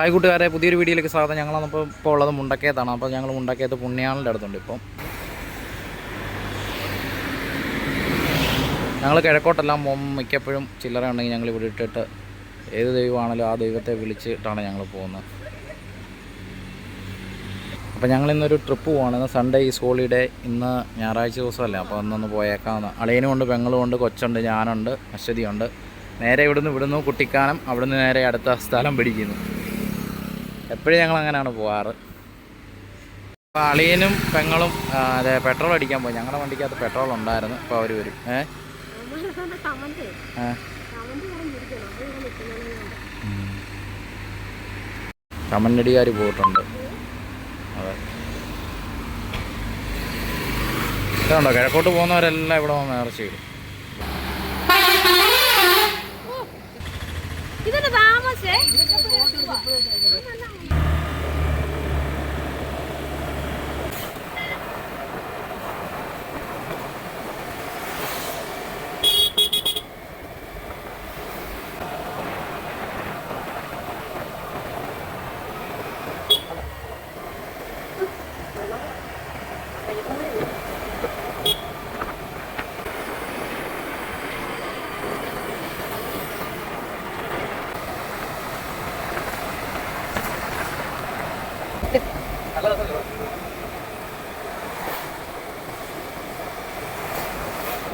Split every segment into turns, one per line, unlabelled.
Hi കൂട്ടുകാരെ പുതിയൊരു വീഡിയോയിലേക്ക് സ്വാഗതം. ഞങ്ങളപ്പോൾ ഇപ്പോൾ ഉള്ളത് മുണ്ടക്കേത്താണ് അപ്പോൾ ഞങ്ങൾ മുണ്ടക്കയത്ത് പുണ്യാളിന്റെ അടുത്തുണ്ട് ഇപ്പം. ഞങ്ങൾ കിഴക്കോട്ടെല്ലാം പോകും മിക്കപ്പോഴും ചില്ലറ ഉണ്ടെങ്കിൽ ഞങ്ങൾ ഇവിടെ ഇട്ടിട്ട് ഏത് ദൈവമാണല്ലോ ആ ദൈവത്തെ വിളിച്ചിട്ടാണ് ഞങ്ങൾ പോകുന്നത്. അപ്പോൾ ഞങ്ങൾ ഇന്നൊരു ട്രിപ്പ് പോവാണ്. ഇന്ന് സൺഡേ ഈസ് ഹോളിഡേ ഇന്ന് ഞായറാഴ്ച ദിവസമല്ല? അപ്പോൾ അന്നൊന്ന് പോയേക്കാമെന്ന് അളിയനും ഉണ്ട് പെങ്ങളും ഉണ്ട് കൊച്ചുണ്ട് ഞാനുണ്ട് അശ്വതിയുണ്ട്. നേരെ ഇവിടുന്ന് വിടുന്നു കുട്ടിക്കാനം അവിടുന്ന് നേരെ അടുത്ത സ്ഥലം പിടിക്കുന്നു. എപ്പോഴും ഞങ്ങൾ അങ്ങനെയാണ് പോവാറ്. അപ്പോൾ അളിയനും പെങ്ങളും അതെ പെട്രോൾ അടിക്കാൻ പോയി. ഞങ്ങളുടെ വണ്ടിക്കകത്ത് പെട്രോൾ ഉണ്ടായിരുന്നു. അപ്പോൾ അവർ വരും. ഏ? കമന്നടിക്കാർ പോയിട്ടുണ്ട്. അതെ. ഇതുണ്ടോ കിഴക്കോട്ട് പോകുന്നവരെല്ലാം ഇവിടെ വന്ന് നേർച്ച ഇടും.
ഇതിന് താമസേ?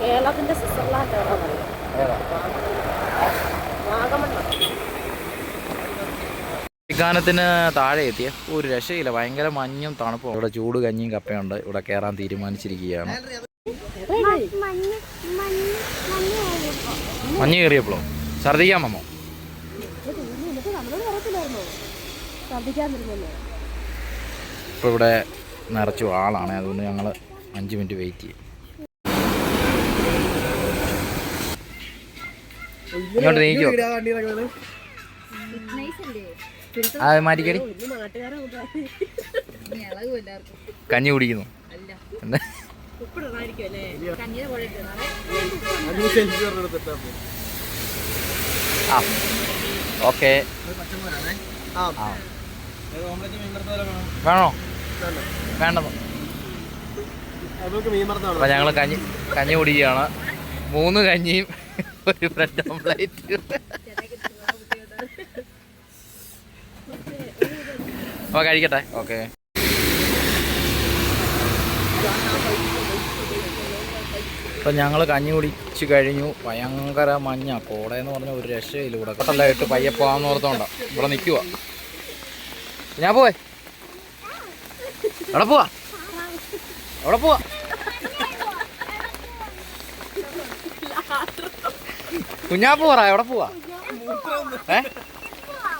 കേരളത്തിന്റെ സ്വിറ്റ്സർലാൻഡ്
കുട്ടിക്കാനത്തിന് താഴെ എത്തിയ ഒരു രക്ഷയില്ല. ഭയങ്കര മഞ്ഞും തണുപ്പും. ഇവിടെ ചൂട് കഞ്ഞിയും കപ്പയുണ്ട് ഇവിടെ കയറാൻ തീരുമാനിച്ചിരിക്കുകയാണ്. മഞ്ഞ് കയറിയപ്പോഴോ? ഛർദിക്കാമോ
ഛർദിക്കാൻ പറയത്തില്ലായിരുന്നോ? ഛർദിക്കാതിരുന്നല്ലോ
ഇപ്പോൾ ഇവിടെ നിറച്ചു ആളാണ്. അതുകൊണ്ട് ഞങ്ങൾ അഞ്ച് മിനിറ്റ് വെയിറ്റ് ചെയ്യും. ഇങ്ങോട്ട് നീക്കോ അത് മാറ്റിക്കടി. കഞ്ഞി കുടിക്കുന്നു. ആ ഓക്കെ വേണോ? വേണ്ടത്. അപ്പം ഞങ്ങൾ കഞ്ഞി കഞ്ഞി കുടിക്കുകയാണ്. മൂന്ന് കഞ്ഞിയും ഒരു ബ്രെഡ് ഓംപ്ലേറ്റ് അപ്പോൾ കഴിക്കട്ടെ. ഓക്കെ. ഇപ്പം ഞങ്ങൾ കഞ്ഞി കുടിച്ച് കഴിഞ്ഞു. ഭയങ്കര മഞ്ഞ. കോടയെന്ന് പറഞ്ഞ ഒരു രക്ഷയില്ല ഇവിടെ. കട്ടല്ലായിട്ട് പയ്യെ പോകാമെന്ന് ഓർത്തോണ്ട. ഇവിടെ നിൽക്കുക ഞാൻ പോവേ. എവിടെ പോവാ. എവിടെ പോവാ. കുഞ്ഞാപ്പ് പറ എവിടെ പോവാ? ഏ?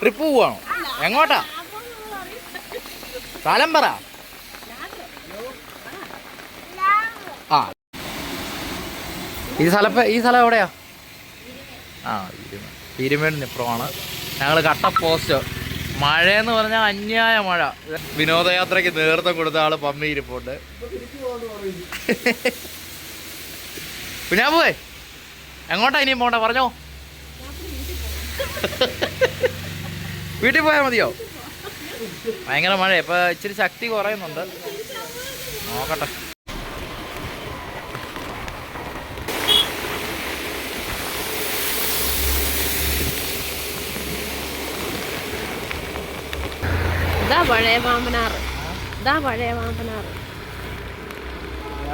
ട്രിപ്പ് പോവാണോ? എങ്ങോട്ടാ? സ്ഥലം പറ. ആ. ഈ സ്ഥലം ഈ സ്ഥലം എവിടെയാ? ആ ഇരുമേട് ഇപ്പുറമാണ് ഞങ്ങൾ കട്ട പോസ്റ്റ് മഴയെന്ന് പറഞ്ഞാൽ അന്യായ മഴ. വിനോദയാത്രയ്ക്ക് നേതൃത്വം കൊടുത്ത ആൾ പമ്മി ഇരിപ്പുണ്ട്. പിന്നെ പോവേ? എങ്ങോട്ടാ ഇനിയും പോണ്ട പറഞ്ഞോ. വീട്ടിൽ പോയാൽ മതിയോ? ഭയങ്കര മഴ ഇപ്പൊ ഇച്ചിരി ശക്തി കുറയുന്നുണ്ട്. നോക്കട്ടെ.
ഇതാ പഴയ മാമനാറ് ഇതാ പഴയ മാമനാറ്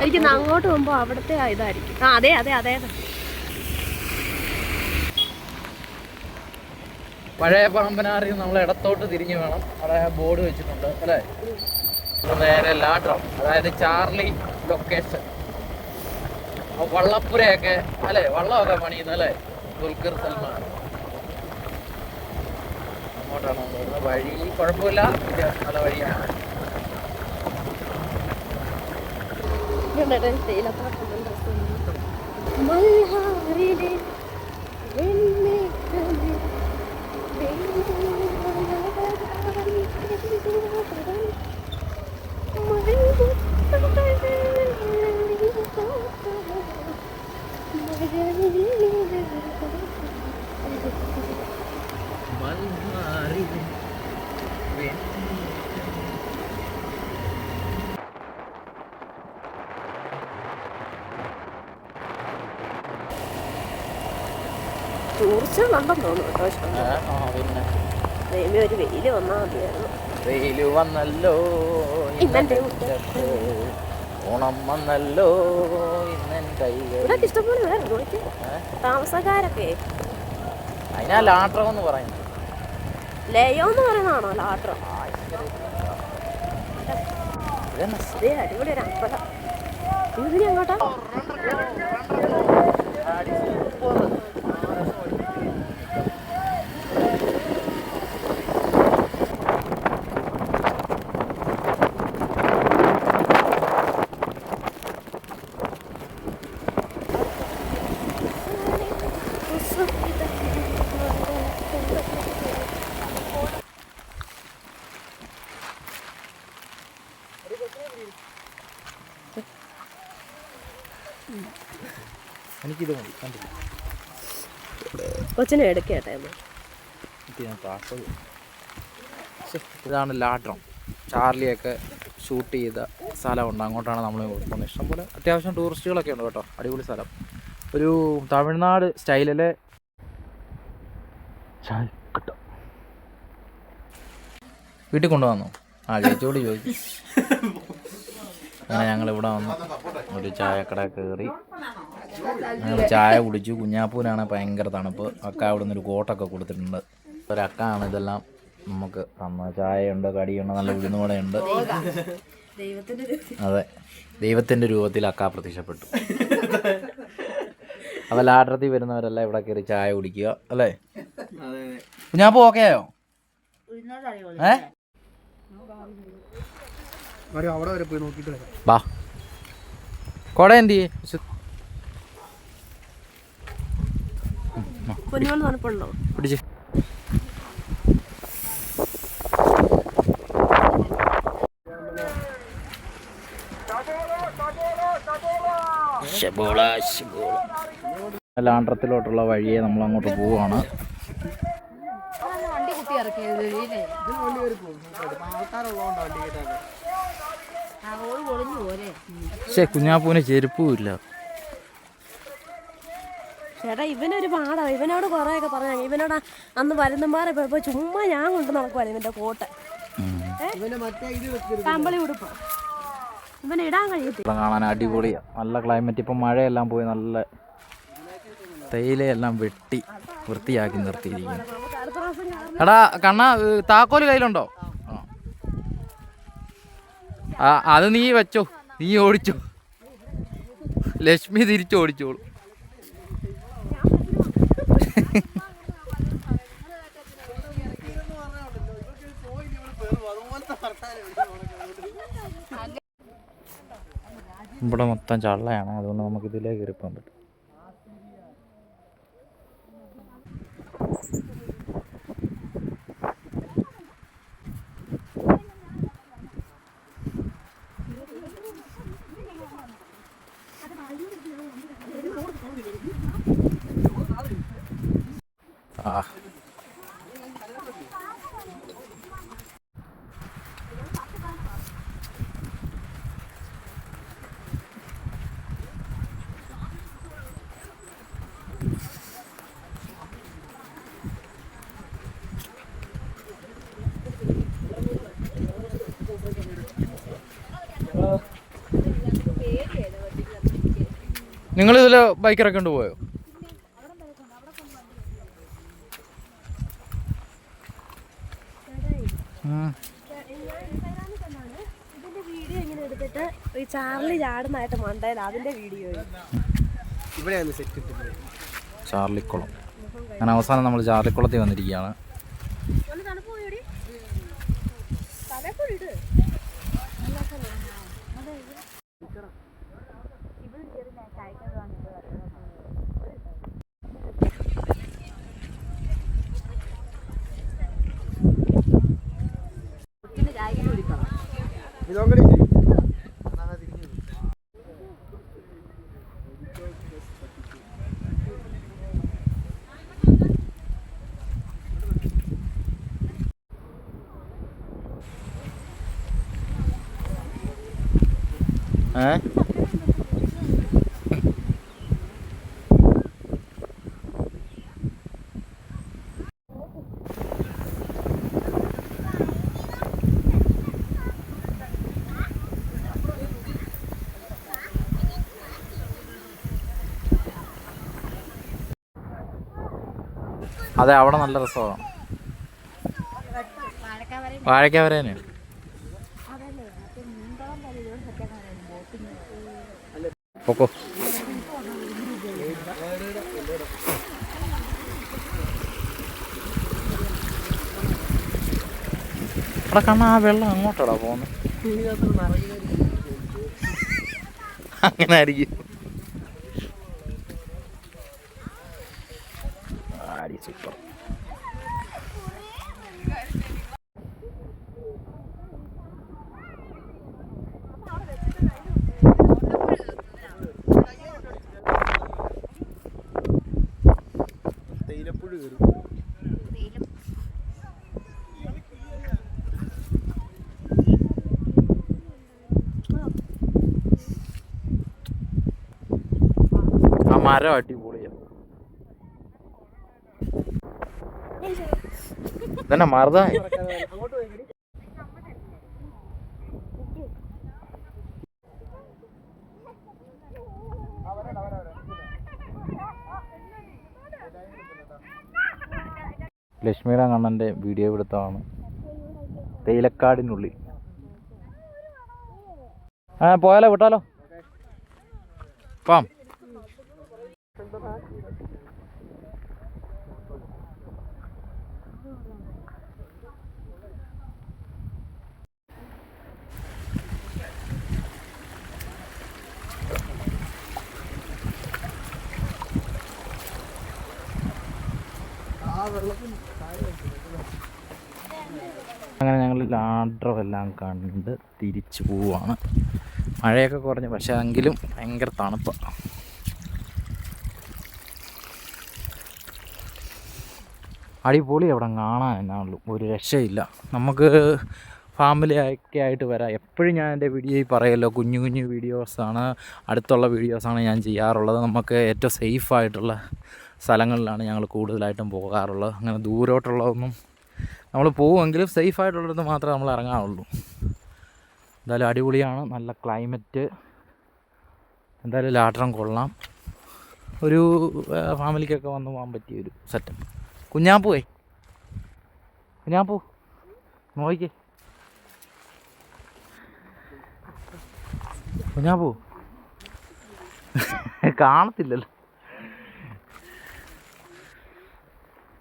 എനിക്ക് അങ്ങോട്ട് പോകുമ്പോ അവിടുത്തെ ഇതായിരിക്കും. ആ അതെ അതെ അതെ.
പഴയ പാമ്പനാറിൽ നമ്മൾ ഇടത്തോട്ട് തിരിഞ്ഞു വേണം. അവിടെ ബോർഡ് വെച്ചിട്ടുണ്ട് അല്ലേ? നേരെ ലാഡ്രം അതായത് ചാർലി ലൊക്കേഷൻ. വള്ളപ്പുരയൊക്കെ അല്ലേ? വള്ളമൊക്കെ പണിയുന്നല്ലേ ദുൽഖർ സൽമാൻ. അങ്ങോട്ടാണ്? പോകുന്നത്. വഴി കുഴപ്പമില്ല. നല്ല വഴിയാണ്.
മൽഹാറിലെ ടൂറിസ്റ്റുകളുണ്ടെന്ന് തോന്നുന്നു. കേട്ടോ
പിന്നെ.
ദൈവമേ ഒരു വെയിൽ വന്നാൽ മതിയായിരുന്നു
വെയിൽ വന്നല്ലോ
ഇന്നെന്റെ
മുറ്റത്ത്. ഓണം വന്നല്ലോ ഇന്നൻ കൈകൾ
ഇവിടെ ഇഷ്ടംപോലെ വേറെ നോക്കി താമസക്കാരൊക്കെ.
അതിനാ ലാട്രം എന്ന് പറയുന്നത്.
ലയോ എന്ന് പറയുന്നതാണോ ലാട്രം?
ഇതന്നെ
അതേ അടിപൊളി ഒരു അമ്പലം. ഇതിന് അങ്ങോട്ടാ
മതി കണ്ടില്ല
കൊച്ചിനെ എടുക്കട്ടെ
ഇതാണ് ലാട്രം ചാർലിയൊക്കെ ഷൂട്ട് ചെയ്ത സ്ഥലമുണ്ട്. അങ്ങോട്ടാണ് നമ്മൾ പോകുന്നത് ഇഷ്ടംപോലെ അത്യാവശ്യം ടൂറിസ്റ്റുകളൊക്കെ ഉണ്ട് കേട്ടോ. അടിപൊളി സ്ഥലം. ഒരു തമിഴ്നാട് സ്റ്റൈലിലെ വീട്ടിൽ കൊണ്ടുവന്നു? ആ ചേച്ചിയോട് ചോദിച്ചു അങ്ങനെ ഞങ്ങൾ ഇവിടെ വന്നു. ഒരു ചായക്കട കയറി. ഞങ്ങൾ ചായ കുടിച്ചു. കുഞ്ഞാപ്പൂരാണ് ഭയങ്കര തണുപ്പ്. അക്ക അവിടെ നിന്ന് ഒരു കോട്ടൊക്കെ കൊടുത്തിട്ടുണ്ട്. ഒരക്കാണ് ഇതെല്ലാം നമുക്ക് തന്ന. ചായയുണ്ട് കടിയുണ്ട് നല്ല ഉഴുന്നുവടയുണ്ട്. അതെ. ദൈവത്തിന്റെ രൂപത്തിൽ അക്ക പ്രത്യക്ഷപ്പെട്ടു. അപ്പോൾ ലാഡ്രത്തിൽ വരുന്നവരെല്ലാം ഇവിടെ കയറി ചായ കുടിക്കുക അല്ലേ? കുഞ്ഞാപ്പൂ ഓക്കെ ആയോ? ഏ? വാ കൊട എന്ത്
തണുപ്പുണ്ടോ?
പിടിച്ച്. ലാണ്ട്രത്തിലോട്ടുള്ള വഴിയെ നമ്മൾ അങ്ങോട്ട് പോവാണ് പക്ഷേ കുഞ്ഞാപ്പൂവിന് ചെരുപ്പും ഇല്ല.
ചേട്ടാ ഇവനൊരു പാടാ. ഇവനോട് കുറേയൊക്കെ പറഞ്ഞാൽ ഇവനോട് അന്ന് വരുന്നമാരെ പോയപ്പോ ചുമ്മാ ഞാൻ കൊണ്ട് നടക്കുവായിരുന്നു ഇവന്റെ കോട്ട്. കമ്പളി ഉടുപ്പ്. ഇവനെ ഇടാൻ കഴിയത്തില്ല.
കാണാൻ അടിപൊളിയാണ് നല്ല ക്ലൈമറ്റ് ഇപ്പം മഴയെല്ലാം പോയി നല്ല തേയിലയെല്ലാം വെട്ടി വൃത്തിയാക്കി നിർത്തിയിരിക്കുന്നു. എടാ കണ്ണ താക്കോൽ കയ്യിലുണ്ടോ? ആ. ആ അത് നീ വെച്ചോ. നീ ഓടിച്ചോ. ലക്ഷ്മി തിരിച്ചു ഓടിച്ചോളൂ ഇവിടെ മൊത്തം ചള്ളയാണ് അതുകൊണ്ട് നമുക്ക് ഇതിലേക്ക് കയറിപ്പോകാൻ പറ്റും. നിങ്ങൾ ഇതിൽ ബൈക്ക് പോയോ?
ഇതിന്റെ വീഡിയോ ഇങ്ങനെ എടുത്തിട്ട് ഈ ചാർലി ചാടുന്നതായിട്ട് മണ്ടയിൽ അതിന്റെ വീഡിയോ
ഇവിടെയാണ് സെറ്റ്
ചാർലിക്കുളം. അങ്ങനെ അവസാനം നമ്മൾ ചാർലിക്കുളത്തിൽ വന്നിരിക്കുകയാണ്.
തണുപ്പ് പോയി തലക്കൂടി ഇട്.
ഏ? അതെ അവിടെ നല്ല രസമാണ്. വാഴക്കാവരേനെയാണ് പൊക്കോ. അവിടെ കണ്ണ ആ വെള്ളം അങ്ങോട്ടാടാ പോകുന്നത് അങ്ങനെ ആയിരിക്കും. സൂപ്പർ മരം അടിപൊളിയാ. ഇതന്നെ
മറന്നായി
ലക്ഷ്മിയുടെ കണ്ണന്റെ വീഡിയോ പിടുത്തമാണ് തേയിലക്കാടിനുള്ളിൽ. ആ പോയാലോ വിട്ടാലോ? പാം അങ്ങനെ ഞങ്ങൾ ലാഡറെല്ലാം കണ്ട് തിരിച്ചു പോവാണ്. മഴയൊക്കെ കുറഞ്ഞു പക്ഷേ എങ്കിലും ഭയങ്കര തണുപ്പ്. അടിപൊളി അവിടെ കാണാൻ എന്നാണുള്ളൂ ഒരു രക്ഷയില്ല. നമുക്ക് ഫാമിലി ഒക്കെ ആയിട്ട് വരാം. എപ്പോഴും ഞാൻ എന്റെ വീഡിയോയിൽ പറയല്ലോ കുഞ്ഞു കുഞ്ഞു വീഡിയോസാണ് അടുത്തുള്ള വീഡിയോസാണ് ഞാൻ ചെയ്യാറുള്ളത്. നമുക്ക് ഏറ്റവും സേഫ് ആയിട്ടുള്ള സ്ഥലങ്ങളിലാണ് ഞങ്ങൾ കൂടുതലായിട്ടും പോകാറുള്ളത്. അങ്ങനെ ദൂരോട്ടുള്ളതൊന്നും നമ്മൾ പോവുമെങ്കിലും സേഫ് ആയിട്ടുള്ളിടത്ത് മാത്രമേ നമ്മൾ ഇറങ്ങാറുള്ളൂ. എന്തായാലും അടിപൊളിയാണ്. നല്ല ക്ലൈമറ്റ് എന്തായാലും ലാട്ടറം കൊള്ളാം. ഒരു ഫാമിലിക്കൊക്കെ വന്ന് പോകാൻ പറ്റിയ ഒരു സെറ്റപ്പ് കുഞ്ഞാപ്പൂവേ കുഞ്ഞാപ്പൂ നോക്കിക്കേ കുഞ്ഞാപ്പൂ. കാണത്തില്ലല്ലോ.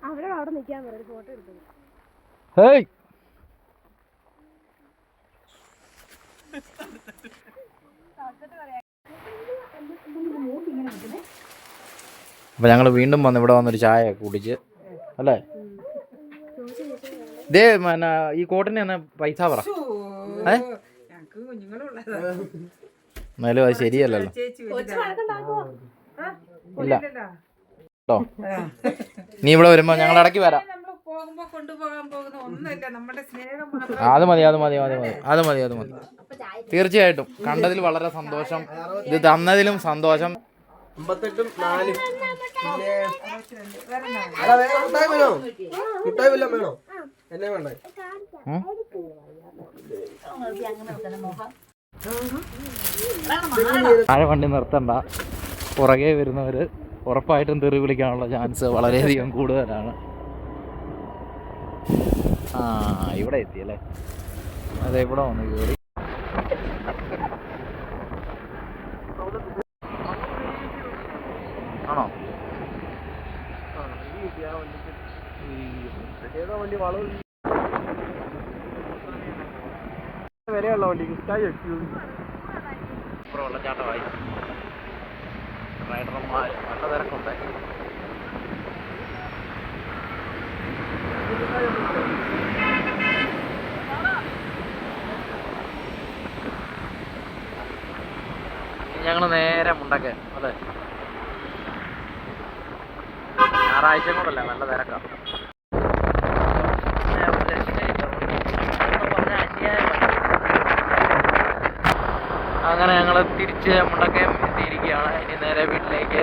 അവരോട് അവിടെ നിൽക്കാൻ പറയും ഫോട്ടോ എടുത്തത്
ഹേയ്. അപ്പോൾ ഞങ്ങൾ വീണ്ടും വന്ന് ഇവിടെ വന്നൊരു ചായ കുടിച്ച് അല്ലേ? ഇതേ പിന്നെ ഈ കോട്ടിന് തന്നെ പൈസ പറ. ഏ? എന്നാലും അത് ശരിയല്ലല്ലോ. ഇല്ല. കേട്ടോ നീ ഇവിടെ വരുമ്പോ ഞങ്ങൾ ഇടയ്ക്ക് വരാം. അത് മതി അത് മതി അത് മതി അത് മതി അത് മതി. തീർച്ചയായിട്ടും കണ്ടതിൽ വളരെ സന്തോഷം ഇത് തന്നതിലും സന്തോഷം.
അമ്പത്തെട്ടും നാലും. പിന്നെ അല്ല വേറെ മിഠായി വേണോ? മിഠായി വല്ലതും വേണോ? എന്നെ വേണ്ടേ?
ഉം? താഴെ വണ്ടി നിർത്തണ്ട. പുറകെ വരുന്നവർ ഉറപ്പായിട്ടും തെറി വിളിക്കാനുള്ള ചാൻസ് വളരെയധികം കൂടുതലാണ്. ആ ഇവിടെ എത്തിയല്ലേ അതെ ഇവിടെ വന്ന് കയറി ആണോ?
വിലയുള്ള വണ്ടി
വെള്ളച്ചാട്ടമായി റൈഡർമാർ നല്ല തിരക്കുണ്ട്. ഞങ്ങൾ നേരെ മുണ്ടക്കെ അതെ ഞായറാഴ്ച കൂടല്ല നല്ല തിരക്കാണ് അങ്ങനെ ഞങ്ങൾ തിരിച്ച് മുണ്ടക്കയം എത്തിയിരിക്കുകയാണ് ഇനി നേരെ വീട്ടിലേക്ക്